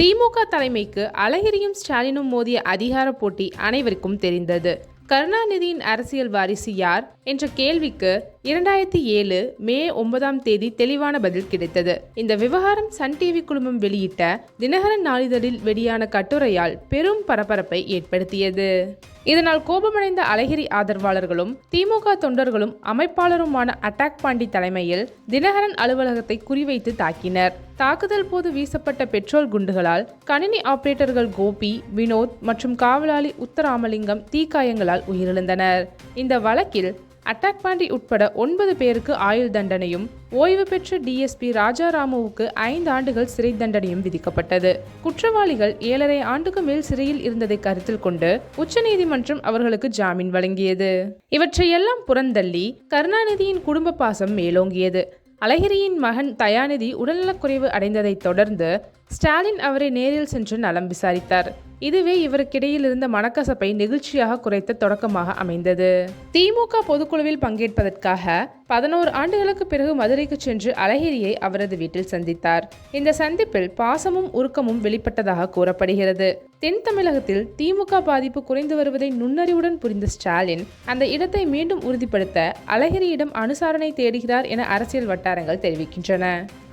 திமுக தலைமைக்கு அழகிரியும் ஸ்டாலினும் மோதிய அதிகார போட்டி அனைவருக்கும் தெரிந்தது. கருணாநிதியின் அரசியல் வாரிசு யார்? என்ற கேள்விக்கு இரண்டாயிரத்தி ஏழு மே ஒன்பதாம் தேதி தெளிவான பதில் கிடைத்தது. இந்த விவகாரம் சன் டிவி குழுமம் வெளியிட்ட தினகரன் நாளிதழில் வெளியான கட்டுரையால் பெரும் பரபரப்பை ஏற்படுத்தியது. இதனால் கோபமடைந்த அழகிரி ஆதரவாளர்களும் திமுக தொண்டர்களும் அமைப்பாளருமான அட்டாக் பாண்டி தலைமையில் தினகரன் அலுவலகத்தை குறிவைத்து தாக்கினர். தாக்குதல் போது வீசப்பட்ட பெட்ரோல் குண்டுகளால் கணினி ஆபரேட்டர்கள் கோபி வினோத் மற்றும் காவலாளி உத்தராமலிங்கம் தீக்காயங்களால் உயிரிழந்தனர். இந்த வழக்கில் அட்டாக் பாண்டி உட்பட ஒன்பது பேருக்கு ஆயுள் தண்டனையும் ஓய்வு பெற்ற டிஎஸ்பி ராஜாராமுவுக்கு ஐந்து ஆண்டுகள் சிறை தண்டனையும் விதிக்கப்பட்டது. குற்றவாளிகள் ஏழரை ஆண்டுக்கு மேல் சிறையில் இருந்ததை கருத்தில் கொண்டு உச்சநீதிமன்றம் அவர்களுக்கு ஜாமீன் வழங்கியது. இவற்றையெல்லாம் புறந்தள்ளி கருணாநிதியின் குடும்ப பாசம் மேலோங்கியது. அழகிரியின் மகன் தயாநிதி உடல்நலக்குறைவு அடைந்ததைத் தொடர்ந்து ஸ்டாலின் அவரை நேரில் சென்று நலம் விசாரித்தார். இதுவே இவருக்கிடையில் இருந்த மனக்கசப்பை நெகிழ்ச்சியாக குறைத்த தொடக்கமாக அமைந்தது. திமுக பொதுக்குழுவில் பங்கேற்பதற்காக பதினோரு ஆண்டுகளுக்கு பிறகு மதுரைக்கு சென்று அழகிரியை அவரது வீட்டில் சந்தித்தார். இந்த சந்திப்பில் பாசமும் உருக்கமும் வெளிப்பட்டதாக கூறப்படுகிறது. தென் தமிழகத்தில் திமுக பாதிப்பு குறைந்து வருவதை நுண்ணறிவுடன் புரிந்த ஸ்டாலின் அந்த இடத்தை மீண்டும் உறுதிப்படுத்த அழகிரியிடம் அனுசாரணை தேடுகிறார் என அரசியல் வட்டாரங்கள் தெரிவிக்கின்றன.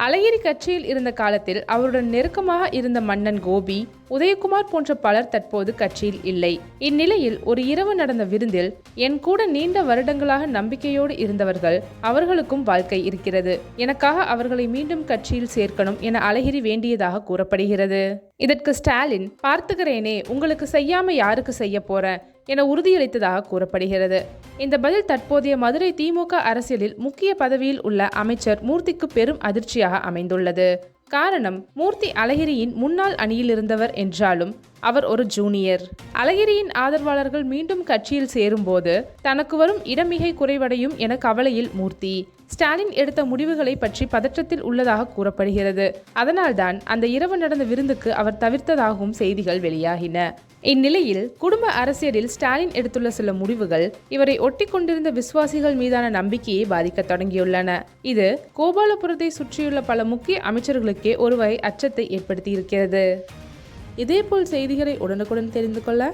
அழகிரி கட்சியில் இருந்த காலத்தில் அவருடன் நெருக்கமாக இருந்த மன்னன் கோபி உதயகுமார் போன்ற பலர் தற்போது கட்சியில் இல்லை. இந்நிலையில் ஒரு இரவு நடந்த விருந்தில் என் கூட நீண்ட வருடங்களாக நம்பிக்கையோடு இருந்தவர்கள் அவர்களுக்கும் வாழ்க்கை இருக்கிறது. எனக்காக அவர்களை மீண்டும் கட்சியில் சேர்க்கணும் என அழகிரி வேண்டியதாக கூறப்படுகிறது. இதற்கு ஸ்டாலின் பார்த்துக்கிறேனே உங்களுக்கு செய்யாம யாருக்கு செய்ய போறேன் என உறுதியளித்ததாக கூறப்படுகிறது. இந்த பதில் தற்போதைய மதுரை திமுக அரசியலில் முக்கிய பதவியில் உள்ள அமைச்சர் மூர்த்திக்கு பெரும் அதிர்ச்சியாக அமைந்துள்ளது. காரணம் மூர்த்தி அழகிரியின் முன்னாள் அணியில் இருந்தவர் என்றாலும் அவர் ஒரு ஜூனியர். அழகிரியின் ஆதரவாளர்கள் மீண்டும் கட்சியில் சேரும்போது தனக்கு வரும் இடமிகை குறைவடையும் என கவலையில் மூர்த்தி. ஸ்டாலின் எடுத்த முடிவுகளை பற்றி பதற்றத்தில் உள்ளதாக கூறப்படுகிறது. அதனால்தான் அந்த இரவு நடந்த விருந்துக்கு அவர் தவிர்த்ததாகவும் செய்திகள் வெளியாகின. இந்நிலையில் குடும்ப அரசியலில் ஸ்டாலின் எடுத்துள்ள சில முடிவுகள் இவரை ஒட்டி கொண்டிருந்த விசுவாசிகள் மீதான நம்பிக்கையை பாதிக்க தொடங்கியுள்ளன. இது கோபாலபுரத்தை சுற்றியுள்ள பல முக்கிய அமைச்சர்களுக்கே ஒருவரை அச்சத்தை ஏற்படுத்தி இருக்கிறது இதேபோல் செய்திகளை உடனுக்குடன் தெரிந்து கொள்ள